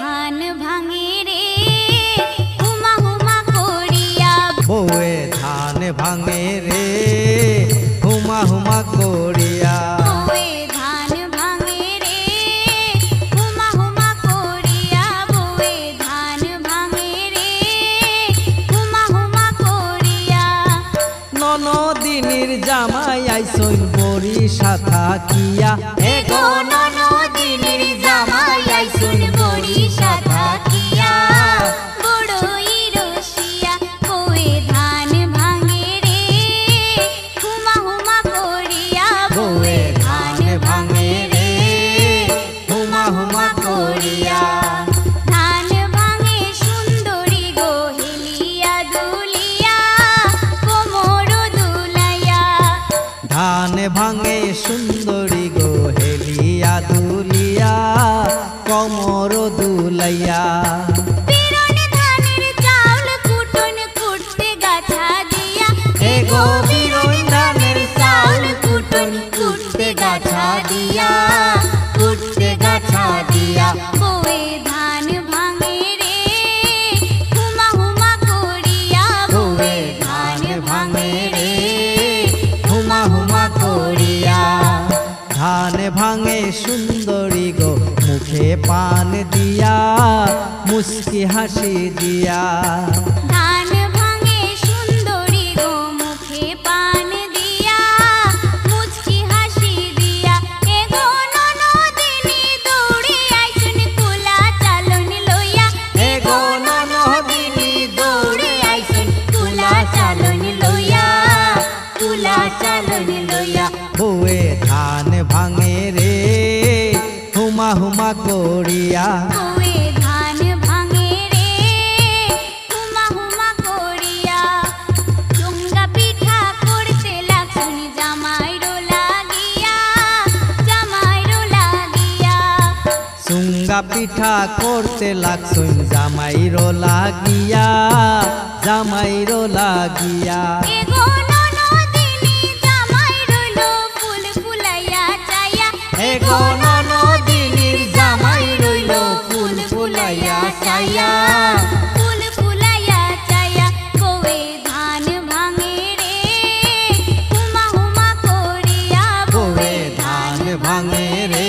ধান ভাঙে রে। হুমা হুমা করিয়া বউয়ে ধান ভাঙে রে। হুমা হুমা করিয়া। বউয়ে ধান ভাঙে রে। হুমা হুমা সুন্দরী গো হেলিয়া দুলিয়া কমর দুলাইয়া দিয়া কুটতে গাছা দিয়া বউয়ে ভাঙে সুন্দরী গো মুখে পান দিয়া মুস্কি হাসি দিয়া। চালন লইয়া বউয়ে ধান ভাঙে রে হুমা হুমা করিয়া। বউয়ে ধান ভাঙে রে হুমা হুমা করিয়া। চুঙ্গা পিঠা করতে লাগছুন জামাইরো লাগিয়া জামাইরো লাগিয়া। সুঙ্গা পিঠা করতে লাগছুন জামাইরো লাগিয়া জামাইরো লাগিয়া। এগো ননদিনীর জামাই রইল ফুল ফুলাইয়া চাইয়া ফুল ফুলাইয়া চাইয়া বউয়ে ধান ভাঙে রে? হুমা হুমা করিয়া ধান ভাঙে রে?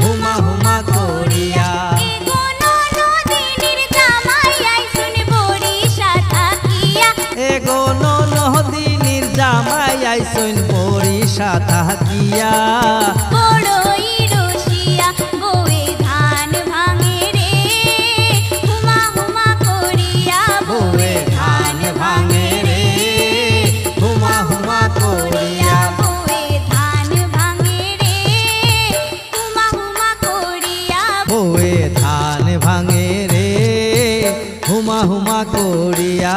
হুমা হুমা করিয়া। এগো ননদিনীর জামাই আইসুন বরিশা থাকিয়া। করিয়া।